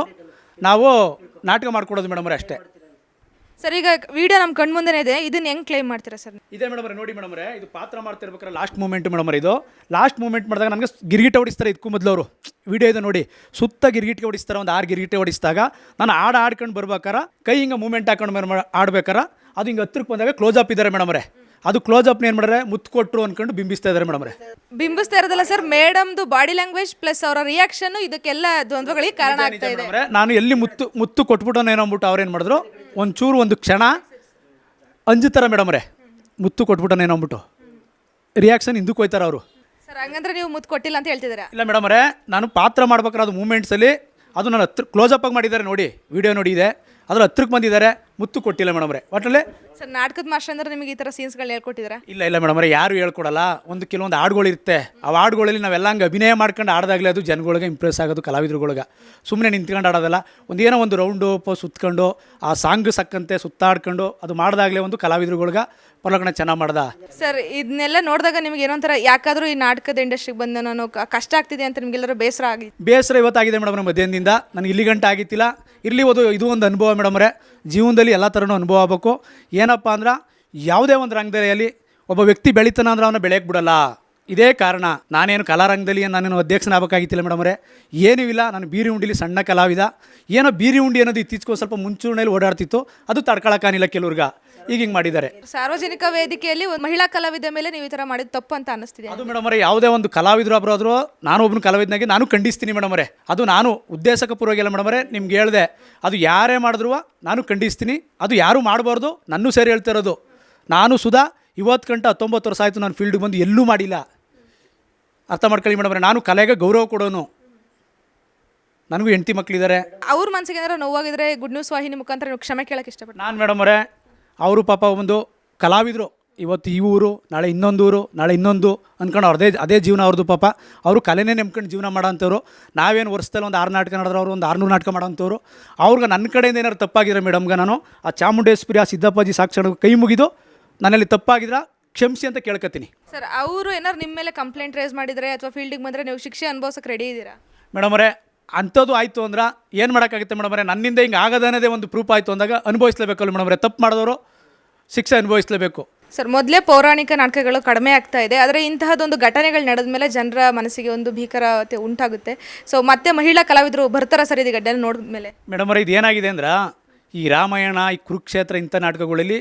ನಾವು ನಾಟಕ ಮಾಡ್ಕೊಡೋದು ಮೇಡಮ್ರೆ ಅಷ್ಟೇ. ಸರ್ ಈಗ ವಿಡಿಯೋ ನಮ್ಮ ಮುಂದೆ ಇದೆ. ಇದನ್ನ ಹೆಂಗ್ ಕ್ಲೈಮ್ ಮಾಡ್ತೀರಾ ಸರ್ ಇದೆ ಮೇಡಮ್ ನೋಡಿ ಮೇಡಮ್ ಇದು ಪಾತ್ರ ಮಾಡ್ತಿರ್ಬೇಕಾದ್ರೆ ಲಾಸ್ಟ್ ಮೂಮೆಂಟ್ ಮೇಡಮ್ ಇದು. ಲಾಸ್ಟ್ ಮೂಮೆಂಟ್ ಮಾಡಿದಾಗ ನಮಗೆ ಗಿರ್ಗಿಟ ಹೊಡಿಸ್ತಾರೆ ಇದಕ್ಕೂ ಮೊದಲು ಅವರು. ವಿಡಿಯೋ ಇದೆ ನೋಡಿ. ಸುತ್ತ ಗಿರಿಗಿಟ್ಟಿಗೆ ಹೊಡಿಸ್ತಾರೆ ಒಂದು ಆರು ಗಿರ್ಗಿಟೆ ಹೊಡಿಸಿದಾಗ ನಾನು ಆಡ ಆಡ್ಕೊಂಡು ಬರ್ಬೇಕಾರ ಕೈ ಹಿಂಗೆ ಮೂಮೆಂಟ್ ಹಾಕೊಂಡು ಆಡ್ಬೇಕಾರ ಅದು ಹಿಂಗೆ ಹತ್ತಿರಕ್ಕೆ ಬಂದಾಗ ಕ್ಲೋಸ್ ಅಪ್ ಇದ್ದಾರೆ ಮೇಡಮ್ರೆ ಅದು ಕ್ಲೋಸ್ ಅಪ್ ಏನು ಮಾಡಿದ್ರೆ ಮುತ್ತು ಕೊಟ್ಟರು ಅಂದ್ಕೊಂಡು ಬಿಂಬಿಸ್ತಾ ಇದ್ದಾರೆ ಮೇಡಮ್ರೆ ಬಿಂಬಿಸ್ತಾ ಇರೋದಲ್ಲ ಸರ್ ಮೇಡಮ್ದು ಬಾಡಿ ಲ್ಯಾಂಗ್ವೇಜ್ ಪ್ಲಸ್ ಅವರ ರಿಯಾಕ್ಷನ್ ಇದಕ್ಕೆಲ್ಲ ದ್ವಂದ್ವಗಳಿಗೆ ಕಾರಣ ಆಗ್ತಾ ಇದೆ. ಮೇಡಮ್ರೆ ನಾನು ಎಲ್ಲಿ ಮುತ್ತು ಮುತ್ತು ಕೊಟ್ಬಿಟ್ಟು ಏನೋ ಅಂದ್ಬಿಟ್ಟು ಏನು ಮಾಡಿದ್ರು? ಒಂಚೂರು ಒಂದು ಕ್ಷಣ ಅಂಜುತ್ತಾರೆ ಮೇಡಮ್ರೆ ಮುತ್ತು ಕೊಟ್ಬಿಟ್ಟು ಏನೋ ಅಂದ್ಬಿಟ್ಟು. ರಿಯಾಕ್ಷನ್ ಹಿಂದಕ್ಕೆ ಹೋಯ್ತಾರ ಅವರು. ಸರ್ ಹಂಗಂದ್ರೆ ನೀವು ಮುತ್ತು ಕೊಟ್ಟಿಲ್ಲ ಅಂತ ಹೇಳ್ತಿದ್ದೀರಾ? ಇಲ್ಲ ಮೇಡಮ್ರೆ ನಾನು ಪಾತ್ರ ಮಾಡ್ಬೇಕಾದ್ರೆ ಅದು ಮೂಮೆಂಟ್ಸಲ್ಲಿ ಅದು ನಾನು ಹತ್ರ ಕ್ಲೋಸ್ ಆಗಿ ಮಾಡಿದ್ದಾರೆ ನೋಡಿ ವಿಡಿಯೋ ನೋಡಿದೆ ಅದ್ರ ಹತ್ರಕ್ಕೆ ಬಂದಿದ್ದಾರೆ. ಮುತ್ತು ಕೊಟ್ಟಿಲ್ಲ ಮೇಡಮ್ರೆ ಒಟ್ಟಲ್ಲಿ ಸರ್ ನಾಟಕದ ಮಾಸ್ಟರ್ ಅಂದ್ರೆ ನಿಮಗೆ ಈ ಥರ ಸೀನ್ಸ್ಗಳು ಹೇಳ್ಕೊಟ್ಟಿದ್ರ ಇಲ್ಲ ಇಲ್ಲ ಮೇಡಮ್ರೆ ಯಾರು ಹೇಳ್ಕೊಡಲ್ಲ. ಒಂದು ಕೆಲವೊಂದು ಹಾಡುಗಳು ಇರುತ್ತೆ. ಆ ಹಾಡುಗಳಲ್ಲಿ ನಾವೆಲ್ಲ ಹಂಗೆ ಅಭಿನಯ ಮಾಡ್ಕೊಂಡು ಆಡ್ದಾಗಲೇ ಅದು ಜನಗಳಿಗೆ ಇಂಪ್ರೆಸ್ ಆಗೋದು ಕಲಾವಿದರುಗಳಿಗೆ. ಸುಮ್ಮನೆ ನಿಂತ್ಕೊಂಡು ಆಡೋದಲ್ಲ ಒಂದು ಏನೋ ಒಂದು ರೌಂಡ್ ಪ ಸುತ್ಕೊಂಡು ಆ ಸಾಂಗ್ ಸಕ್ಕಂತೆ ಸುತ್ತಾಡ್ಕೊಂಡು ಅದು ಮಾಡಿದಾಗಲೇ ಒಂದು ಕಲಾವಿದರುಗಳಿಗೆ ಪರಲೋಕಣ ಚೆನ್ನಾಗಿ ಮಾಡ್ದ? ಸರ್ ಇದನ್ನೆಲ್ಲ ನೋಡಿದಾಗ ನಿಮ್ಗೆ ಏನೋ ಒಂಥರ ಯಾಕಾದರೂ ಈ ನಾಟಕದ ಇಂಡಸ್ಟ್ರಿಗೆ ಬಂದ ನಾನು ಕ- ಕಷ್ಟ ಆಗ್ತಿದೆ ಅಂತ ನಿಮ್ಗೆಲ್ಲರೂ ಬೇಸರ ಆಗಿ ಬೇಸರ ಇವತ್ತಾಗಿದೆ ಮೇಡಮ್ ಮಧ್ಯಾಹ್ನದಿಂದ. ನನಗೆ ಇಲ್ಲಿ ಗಂಟೆ ಆಗಿತ್ತಿಲ್ಲ. ಇರಲಿ ಒಂದು ಇದು ಒಂದು ಅನುಭವ ಮೇಡಮ್ರೆ ಜೀವನದಲ್ಲಿ ಎಲ್ಲ ಥರನೂ ಅನುಭವ ಆಗಬೇಕು. ಏನಪ್ಪ ಅಂದ್ರೆ ಯಾವುದೇ ಒಂದು ರಂಗದಲ್ಲಿ ಒಬ್ಬ ವ್ಯಕ್ತಿ ಬೆಳೀತಾನೆ ಅಂದ್ರೆ ಅವನ ಬೆಳೆಯಕ್ಕೆ ಬಿಡಲ್ಲ. ಇದೇ ಕಾರಣ ನಾನೇನು ಕಲಾರಂಗದಲ್ಲಿ ನಾನೇನು ಅಧ್ಯಕ್ಷನಾಗಬೇಕಾಗಿತ್ತಿಲ್ಲ ಅವರೇ. ಏನೂ ಇಲ್ಲ, ನಾನು ಬೀರಿ ಉಂಡಿಲಿ ಸಣ್ಣ ಕಲಾವಿದ. ಏನೋ ಬೀರಿ ಉಂಡಿ ಅನ್ನೋದು ಇತ್ತೀಚೆಗೆ ಸ್ವಲ್ಪ ಮುಂಚೂಣಿಯಲ್ಲಿ ಓಡಾಡ್ತಿತ್ತು. ಅದು ತಡ್ಕೊಳಕ್ಕಾಗಿಲ್ಲ ಕೆಲವ್ರಿಗೆ. ಈಗ ಹಿಂಗೆ ಮಾಡಿದ್ದಾರೆ. ಸಾರ್ವಜನಿಕ ವೇದಿಕೆಯಲ್ಲಿ ಒಂದು ಮಹಿಳಾ ಕಲಾವಿದ ಮೇಲೆ ನೀವು ಈ ಥರ ಮಾಡಿದ ತಪ್ಪು ಅಂತ ಅನ್ನಿಸ್ತಿದೆ. ಅದು ಮೇಡಮ್ ಅವರೇ ಯಾವುದೇ ಒಂದು ಕಲಾವಿದರು ಒಬ್ಬರಾದ್ರು ನಾನು ಒಬ್ಬನು ಕಲಾವಿದನಾಗಿ ನಾನು ಖಂಡಿಸ್ತೀನಿ ಮೇಡಮ್ ಅವರೇ. ಅದು ನಾನು ಉದ್ದೇಶಕ ಪೂರ್ವಗಿಲ್ಲ ಮೇಡಮ್ ಅವರೇ. ನಿಮ್ಗೆ ಹೇಳಿದೆ ಅದು ಯಾರೇ ಮಾಡಿದ್ರು ನಾನು ಖಂಡಿಸ್ತೀನಿ. ಅದು ಯಾರೂ ಮಾಡಬಾರ್ದು ನನ್ನೂ ಸೇರಿ ಹೇಳ್ತಾ ಇರೋದು. ನಾನು ಸುಧಾ ಇವತ್ತು ಗಂಟೆ ಹತ್ತೊಂಬತ್ತು ವರ್ಷ ಆಯಿತು ನಾನು ಫೀಲ್ಡ್ಗೆ ಬಂದು ಎಲ್ಲೂ ಮಾಡಿಲ್ಲ. ಅರ್ಥ ಮಾಡ್ಕೊಳ್ಳಿ ಅವರೇ ನಾನು ಕಲೆಗೆ ಗೌರವ ಕೊಡೋನು. ನನಗೂ ಹೆಂಡತಿ ಮಕ್ಕಳಿದ್ದಾರೆ ಅವ್ರ ಮನಸ್ಸಿಗೆ ಏನಾರ ನೋವಾಗಿದ್ರೆ ಗುಡ್ ನ್ಯೂಸ್ ವಾಹಿನಿ ಮುಖಾಂತರ ನೀವು ಕ್ಷಮೆ ಕೇಳಕ್ಕೆ ಇಷ್ಟಪಡ್ತೀನಿ ನಾನು ಮೇಡಮ್ ಅವರು ಪಾಪ ಒಂದು ಕಲಾವಿದರು. ಇವತ್ತು ಈ ಊರು ನಾಳೆ ಇನ್ನೊಂದು ಊರು ನಾಳೆ ಇನ್ನೊಂದು ಅಂದ್ಕೊಂಡು ಅವ್ರದೇ ಅದೇ ಜೀವನ ಅವ್ರದ್ದು ಪಾಪ. ಅವರು ಕಲೆನೇ ನೆಮ್ಕೊಂಡು ಜೀವನ ಮಾಡೋಂಥವ್ರು. ನಾವೇನು ವರ್ಷದಲ್ಲಿ ಒಂದು ಆರು ನಾಟಕ ನಡೆದ್ರೆ ಅವರು ಒಂದು ಆರುನೂರು ನಾಟಕ ಮಾಡೋಂಥವ್ರು. ಅವ್ರಿಗೆ ನನ್ನ ಕಡೆಯಿಂದ ಏನಾದ್ರು ತಪ್ಪಾಗಿದ್ರೆ ಮೇಡಮ್ಗೆ ನಾನು ಆ ಚಾಮುಂಡೇಶ್ವರಿ ಆ ಸಿದ್ದಪ್ಪಾಜಿ ಸಾಕ್ಷಣ ಕೈ ಮುಗಿದು ನನ್ನಲ್ಲಿ ತಪ್ಪಾಗಿದ್ರೆ ಕ್ಷಮಿಸಿ ಅಂತ ಕೇಳ್ಕೊತೀನಿ ಸರ್ ಅವರು ಏನಾದ್ರು ನಿಮ್ಮ ಮೇಲೆ ಕಂಪ್ಲೇಂಟ್ ರೇಸ್ ಮಾಡಿದರೆ ಅಥವಾ ಫೀಲ್ಡಿಗೆ ಬಂದರೆ ನೀವು ಶಿಕ್ಷೆ ಅನುಭವಿಸಕ್ಕೆ ರೆಡಿ ಇದ್ದೀರಾ ಮೇಡಮರೇ ಅಂಥದ್ದು ಆಯಿತು ಅಂದ್ರೆ ಏನು ಮಾಡೋಕ್ಕಾಗುತ್ತೆ ಅವರೇ? ನನ್ನಿಂದ ಹಿಂಗೆ ಆಗದನ್ನದೇ ಒಂದು ಪ್ರೂಫ್ ಆಯಿತು ಅಂದಾಗ ಅನುಭವಿಸ್ಲೇಬೇಕಲ್ಲ ಅವರೇ? ತಪ್ಪು ಮಾಡಿದವರು ಶಿಕ್ಷೆ ಅನುಭವಿಸ್ಲೇಬೇಕು. ಸರ್ ಮೊದಲೇ ಪೌರಾಣಿಕ ನಾಟಕಗಳು ಕಡಿಮೆ ಆಗ್ತಾ ಇದೆ. ಆದರೆ ಇಂತಹದೊಂದು ಘಟನೆಗಳು ನಡೆದ ಮೇಲೆ ಜನರ ಮನಸ್ಸಿಗೆ ಒಂದು ಭೀಕರತೆ ಉಂಟಾಗುತ್ತೆ. ಸೊ ಮತ್ತೆ ಮಹಿಳಾ ಕಲಾವಿದರು ಬರ್ತಾರ ಸರ್ ಇದು ನೋಡಿದ ಮೇಲೆ. ಮೇಡಮರೇ ಇದು ಏನಾಗಿದೆ ಅಂದ್ರೆ ಈ ರಾಮಾಯಣ ಈ ಕುರುಕ್ಷೇತ್ರ ಇಂಥ ನಾಟಕಗಳಲ್ಲಿ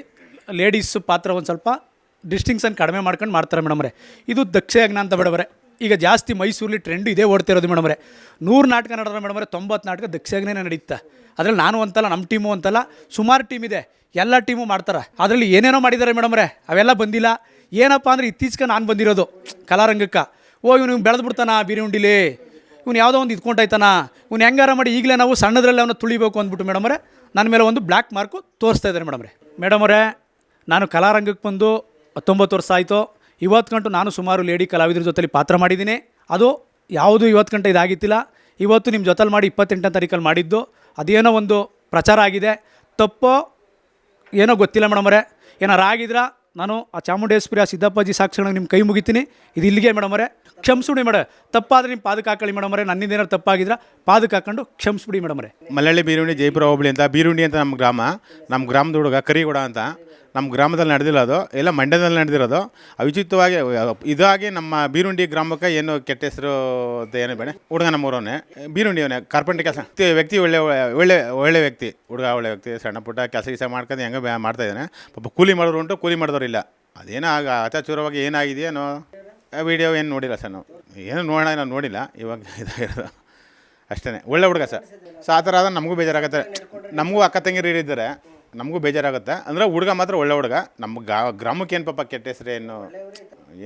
ಲೇಡೀಸ್ ಪಾತ್ರ ಒಂದು ಸ್ವಲ್ಪ ಡಿಸ್ಟಿಂಕ್ಷನ್ ಕಡಿಮೆ ಮಾಡ್ಕೊಂಡು ಮಾಡ್ತಾರೆ ಮೇಡಮ್ರೆ ಇದು ದಕ್ಷಯಜ್ಞ ಅಂತ ಮೇಡಮ್ರೆ ಈಗ ಜಾಸ್ತಿ ಮೈಸೂರಲ್ಲಿ ಟ್ರೆಂಡ್ ಇದೇ ಓಡ್ತಿರೋದು ಮೇಡಮ್ರೆ ನೂರು ನಾಟಕ ನಡೆದ್ರೆ ಮೇಡಮ್ರೆ ತೊಂಬತ್ತು ನಾಟಕ ದಕ್ಷಿಣನೇ ನಡೀತಾ. ಅದರಲ್ಲಿ ನಾನು ಅಂತಲ್ಲ ನಮ್ಮ ಟೀಮು ಅಂತಲ್ಲ, ಸುಮಾರು ಟೀಮ್ ಇದೆ. ಎಲ್ಲ ಟೀಮು ಮಾಡ್ತಾರೆ. ಅದರಲ್ಲಿ ಏನೇನೋ ಮಾಡಿದ್ದಾರೆ ಮೇಡಮ್ರೆ ಅವೆಲ್ಲ ಬಂದಿಲ್ಲ. ಏನಪ್ಪ ಅಂದರೆ ಇತ್ತೀಚೆಗೆ ನಾನು ಬಂದಿರೋದು, ಕಲಾರಂಗಕ್ಕೆ. ಓ, ಇವನು ಬೆಳೆದು ಬಿಡ್ತಾನ ಬೀರುಂಡಿಲಿ ಇವ್ನು ಯಾವುದೋ ಒಂದು ಇದ್ಕೊಂಡಾಯ್ತಾನ? ಇವ್ನು ಹೆಂಗಾರ ಮಾಡಿ ಈಗಲೇ ನಾವು ಸಣ್ಣದ್ರಲ್ಲಿ ಅವನ್ನ ತುಳಿಬೇಕು ಅಂದ್ಬಿಟ್ಟು ಮೇಡಮ್ರೆ ನನ್ನ ಮೇಲೆ ಒಂದು ಬ್ಲ್ಯಾಕ್ ಮಾರ್ಕು ತೋರಿಸ್ತಾ ಇದ್ದಾರೆ ಮೇಡಮ್ರೆ ಮೇಡಮ್ರೆ ನಾನು ಕಲಾರಂಗಕ್ಕೆ ಬಂದು ಹತ್ತೊಂಬತ್ತು ವರ್ಷ ಆಯಿತು. ಇವತ್ತು ನಾನು ಸುಮಾರು ಲೇಡಿ ಕಲಾವಿದ್ರ ಜೊತೆಲಿ ಪಾತ್ರ ಮಾಡಿದ್ದೀನಿ. ಅದು ಯಾವುದು ಇವತ್ತು ಗಂಟೆ ಇದಾಗಿತ್ತಿಲ್ಲ. ಇವತ್ತು ನಿಮ್ಮ ಜೊತೆಲಿ ಮಾಡಿ ಇಪ್ಪತ್ತೆಂಟನೇ ತಾರೀಕಲ್ಲಿ ಮಾಡಿದ್ದು. ಅದೇನೋ ಒಂದು ಪ್ರಚಾರ ಆಗಿದೆ. ತಪ್ಪೋ ಏನೋ ಗೊತ್ತಿಲ್ಲ ಮೇಡಮರೇ ಏನಾರು ಆಗಿದ್ರ? ನಾನು ಆ ಚಾಮುಂಡೇಶ್ವರಿ ಆ ಸಿದ್ದಪ್ಪಾಜಿ ಸಾಕ್ಷಿಗಳಿಗೆ ನಿಮ್ಮ ಕೈ ಮುಗಿತೀನಿ. ಇದು ಇಲ್ಲಿಗೆ ಮೇಡಮರೇ ಕ್ಷಮಿಸ್ಬಿಡಿ ಮೇಡಮ್. ತಪ್ಪಾದ್ರೆ ನಿಮ್ಮ ಪಾದಕ್ಕೆ ಮೇಡಮ್ ಮೇಡಮರೇ ನನ್ನಿಂದ ಏನಾರು ತಪ್ಪಾಗಿದ್ರೆ, ಪಾದಕ್ಕೆ ಹಾಕೊಂಡು ಕ್ಷಮಿಸ್ಬಿಡಿ ಮೇಡಮರೇ ಮಲ್ಲಳ್ಳಿ ಬೀರುಂಡಿ ಜೈಪುರ, ಹೋಬಳಿ ಅಂತ. ಬೀರುಂಡಿ ಅಂತ ನಮ್ಮ ಗ್ರಾಮ. ನಮ್ಮ ಗ್ರಾಮದ ಹುಡುಗ ಕರಿಗೂಡ ಅಂತ. ನಮ್ಮ ಗ್ರಾಮದಲ್ಲಿ ನಡೆದಿಲ್ಲ ಅದು. ಎಲ್ಲ ಮಂಡ್ಯದಲ್ಲಿ ನಡೆದಿರೋದು. ಅವಿಚಿತವಾಗಿ ಇದಾಗಿ ನಮ್ಮ ಬೀರುಂಡಿ ಗ್ರಾಮಕ್ಕೆ ಏನು ಕೆಟ್ಟ ಹೆಸರು ಅಂತ ಏನು ಬೇಡ. ಹುಡುಗ ನಮ್ಮೂರವನೇ ಬೀರುಂಡಿ ಅವನೇ. ಕಾರ್ಪೆಂಟ್ರಿ ಕೆಲಸ. ವ್ಯಕ್ತಿ ಒಳ್ಳೆ ಒಳ್ಳೆ ಒಳ್ಳೆ ವ್ಯಕ್ತಿ. ಹುಡುಗ ಒಳ್ಳೆ ವ್ಯಕ್ತಿ. ಸಣ್ಣ ಪುಟ್ಟ ಕೆಲಸ ಕೆಲಸ ಮಾಡ್ಕೊಂಡು ಹೆಂಗೆ ಮಾಡ್ತಾ ಇದ್ದಾನೆ. ಪಾಪ ಕೂಲಿ ಮಾಡೋರು ಉಂಟು, ಕೂಲಿ ಮಾಡಿದವ್ರು ಇಲ್ಲ. ಅದೇನೋ ಆಗ ಅಚಾಚೂರವಾಗಿ ಏನಾಗಿದೆಯೇನೋ ವಿಡಿಯೋ ಏನು ನೋಡಿಲ್ಲ ಸರ್ ನಾವು. ಏನು ನೋಡೋಣ ನಾನು ನೋಡಿಲ್ಲ, ಇವಾಗ ಇದಾಗಿರೋದು. ಅಷ್ಟೇ ಒಳ್ಳೆ ಹುಡುಗ ಸರ್. ಸೊ ಆ ಥರ ಆದ್ರೆ ನಮಗೂ ಬೇಜಾರಾಗುತ್ತೆ. ನಮಗೂ ಅಕ್ಕ ತಂಗಿರು ಇದ್ದಾರೆ ನಮಗೂ ಬೇಜಾರಾಗುತ್ತೆ. ಅಂದರೆ ಹುಡುಗ ಮಾತ್ರ ಒಳ್ಳೆ ಹುಡುಗ. ನಮ್ಮ ಗಾ, ಗ್ರಾಮಕ್ಕೆ ಏನು ಪಾಪ ಕೆಟ್ಟ ಹೆಸರು, ಏನು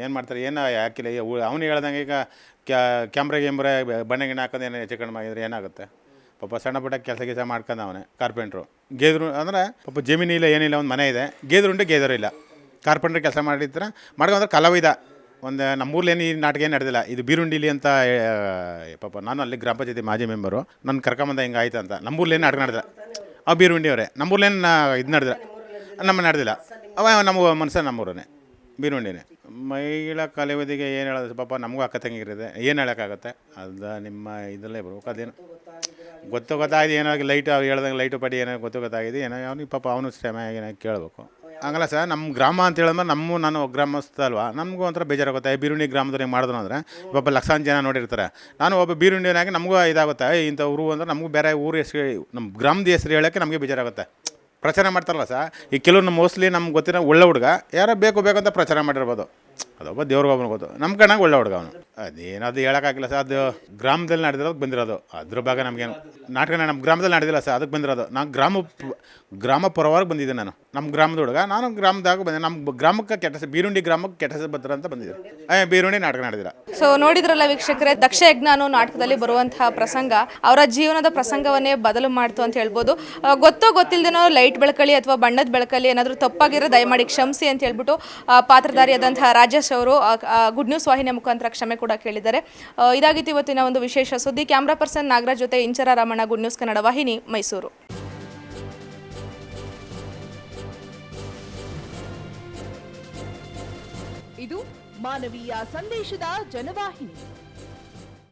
ಏನು ಮಾಡ್ತಾರೆ, ಏನು ಯಾಕಿಲ್ಲ ಅವನು ಹೇಳ್ದಂಗೆ ಈಗ ಕ್ಯಾಮ್ರಾ ಗಿಮ್ರಾ ಬಣ್ಣ ಗಿಣ್ಣ ಹಾಕೋದು ಏನು ಹೆಚ್ಚು ಕಡಿಮೆ ಆಗಿದ್ರೆ ಏನಾಗುತ್ತೆ? ಪಾಪ ಸಣ್ಣ ಪುಟ್ಟ ಕೆಲಸ ಕೆಲಸ ಮಾಡ್ಕೊಂಡು ಅವನೇ, ಕಾರ್ಪೆಂಟ್ರು. ಗೇದ್ರು ಅಂದರೆ ಪಾಪ ಜಮೀನಿಲ್ಲ, ಏನಿಲ್ಲ, ಒಂದು ಮನೆ ಇದೆ. ಗೇದ್ರುಂಟು ಗೇದರು ಇಲ್ಲ. ಕಾರ್ಪೆಂಟ್ರ್ ಕೆಲಸ ಮಾಡಿದ್ರೆ ಮಾಡ್ಕೊಂಡ್ರೆ ಕಲಾವಿದ. ಒಂದು ನಮ್ಮೂರ್ಲೇನು ಈ ನಾಟಕ ಏನು ನಡೆದಿಲ್ಲ. ಇದು ಬೀರುಂಡಿಲಿ ಅಂತ ಪಾಪ ನಾನು ಅಲ್ಲಿ ಗ್ರಾಮ ಪಂಚಾಯತಿ ಮಾಜಿ ಮೆಂಬರು. ನನ್ನ ಕರ್ಕೊಂಬಂದ ಹಿಂಗೆ ಆಯ್ತು ಅಂತ. ನಮ್ಮೂರ್ಲೇನು ನಾಟಕ ನಡೆದಿಲ್ಲ. ಆ ಬೀರುಂಡಿ ಅವರೇ. ನಮ್ಮೂರ್ಲೇನು ಇದು ನಡೆದಿಲ್ಲ. ನಮ್ಮ ನಡೆದಿಲ್ಲ. ಅವ ನಮ್ಮ ಮನಸ್ಸ ನಮ್ಮೂರನೇ, ಬೀರುಂಡಿನೇ. ಮಹಿಳಾ ಕಲಾವಿದಿಗೆ ಏನು ಹೇಳೋದು ಪಾಪ ನಮಗೂ ಅಕ್ಕ ತಂಗಿರಿದೆ ಏನು ಹೇಳೋಕ್ಕಾಗತ್ತೆ? ಅದು ನಿಮ್ಮ ಇದರಲ್ಲೇ ಬರ್ಬೇಕು. ಅದೇನು? ಗೊತ್ತು ಗೊತ್ತಾಗಿದೆ, ಏನೋ ಲೈಟ್ ಹೇಳ್ದಂಗೆ ಲೈಟು ಪಡಿ ಏನೋ ಗೊತ್ತು ಗೊತ್ತಾಗಿದೆ, ಏನೋ ಅವ್ನಿಗೆ ಪಾಪ ಅವನು ಶ್ರಮ, ಏನೋ ಕೇಳಬೇಕು. ಹಂಗಲ್ಲ ಸರ್ ನಮ್ಮ ಗ್ರಾಮ ಅಂತ ಹೇಳಿದ್ರೆ ನಮ್ಮ ನಾನು ಗ್ರಾಮಸ್ಥ ಅಲ್ವಾ? ನಮಗೂ ಒಂಥರ ಬೇಜಾರಾಗುತ್ತೆ. ಬೀರುಣಿ ಗ್ರಾಮದವ್ರು ಹೆಂಗೆ ಮಾಡಿದ್ರು ಅಂದರೆ, ಒಬ್ಬ ಲಕ್ಷಾಂತರ ಜನ ನೋಡಿರ್ತಾರೆ. ನಾನು ಒಬ್ಬ ಬೀರುಂಡಿನಾಗಿ ನಮಗೂ ಇದಾಗುತ್ತೆ. ಇಂಥ ಊರು ಅಂದ್ರೆ ನಮಗೂ ಬೇರೆ ಊರು ಹೆಸರು ನಮ್ಮ ಗ್ರಾಮದ ಹೆಸರು ಹೇಳೋಕ್ಕೆ ನಮಗೆ ಬೇಜಾರಾಗುತ್ತೆ. ಪ್ರಚಾರ ಮಾಡ್ತಾರಲ್ಲ ಸರ್, ಈ ಕೆಲವ್ರು ಮೋಸ್ಟ್ಲಿ ನಮ್ಗೆ ಗೊತ್ತಿರೋ ಒಳ್ಳೆ ಹುಡುಗ, ಯಾರೋ ಬೇಕು ಬೇಕು ಅಂತ ಪ್ರಚಾರ ಮಾಡಿರ್ಬೋದು. ಅದೊಬ್ಬ ದೇವ್ರಿಗೆ ಒಬ್ಬನ ಗೊತ್ತು ನಮ್ಮ ಕಣ್ಣಾಗ ಒಳ್ಳೆ ಹುಡುಗ ಅವನು. ಅದೇನದು ಹೇಳೋಕ್ಕಾಗಿಲ್ಲ ಸರ್, ಅದು ಗ್ರಾಮದಲ್ಲಿ ನಡೆದಿರೋದು ಬಂದಿರೋದು. ಅದ್ರ ಭಾಗ ನಮಗೇನು ನಾಟಕ ನಮ್ಮ ಗ್ರಾಮದಲ್ಲಿ ನಡೆದಿಲ್ಲ ಸರ್, ಅದಕ್ಕೆ ಬಂದಿರೋದು. ನಾನು ಗ್ರಾಮ ಗ್ರಾಮ ಪರವಾಗಿ ಬಂದಿದ್ದೆ ನಾನು. ನಮ್ಮ ಗ್ರಾಮದ ಹುಡುಗ, ನಾನು ಗ್ರಾಮದಾಗ ಬಂದೆ. ನಮ್ಮ ಗ್ರಾಮಕ್ಕೆ ಕೆಟ್ಟ ಬೀರುಂಡಿ ಗ್ರಾಮಕ್ಕೆ ಕೆಟ್ಟ ಬರ್ತಾರೆ ಅಂತ ಬಂದಿದ್ದೆ ಅಯ್ಯ ಬೀರುಂಡಿ ನಾಟಕ ನಡೆದಿಲ್ಲ. ಸೊ ನೋಡಿದ್ರಲ್ಲ ವೀಕ್ಷಕರೇ ದಕ್ಷ ಯಜ್ಞ ಅನ್ನೋ ನಾಟಕದಲ್ಲಿ ಬರುವಂತಹ ಪ್ರಸಂಗ, ಅವರ ಜೀವನದ ಪ್ರಸಂಗವನ್ನೇ ಬದಲು ಮಾಡ್ತು ಅಂತ ಹೇಳ್ಬೋದು. ಗೊತ್ತೋ ಗೊತ್ತಿಲ್ಲದೇನೋ ಲೈಟ್ ಬೆಳಕಲಿ ಅಥವಾ ಬಣ್ಣದ ಬೆಳಕಲಿ ಏನಾದರೂ ತಪ್ಪಾಗಿರೋ ದಯಮಾಡಿ ಕ್ಷಮಿಸಿ ಅಂತ ಹೇಳ್ಬಿಟ್ಟು ಪಾತ್ರಧಾರಿಯಾದಂತಹ ರಾಜೇಶ್ ಅವರು ಗುಡ್ ನ್ಯೂಸ್ ವಾಹಿನಿಯ ಮುಖಾಂತರ ಕ್ಷಮೆ ಕೂಡ ಕೇಳಿದ್ದಾರೆ. ಇದಾಗಿತ್ತು ಇವತ್ತಿನ ಒಂದು ವಿಶೇಷ ಸುದ್ದಿ. ಕ್ಯಾಮ್ರಾ ಪರ್ಸನ್ ನಾಗರಾಜ್ ಜೊತೆ ಇಂಚರ ರಾಮಣ್ಣ ಗುಡ್ ನ್ಯೂಸ್ ಕನ್ನಡ ವಾಹಿನಿ, ಮೈಸೂರು. ಇದು ಮಾನವೀಯ ಸಂದೇಶದ ಜನವಾಹಿನಿ.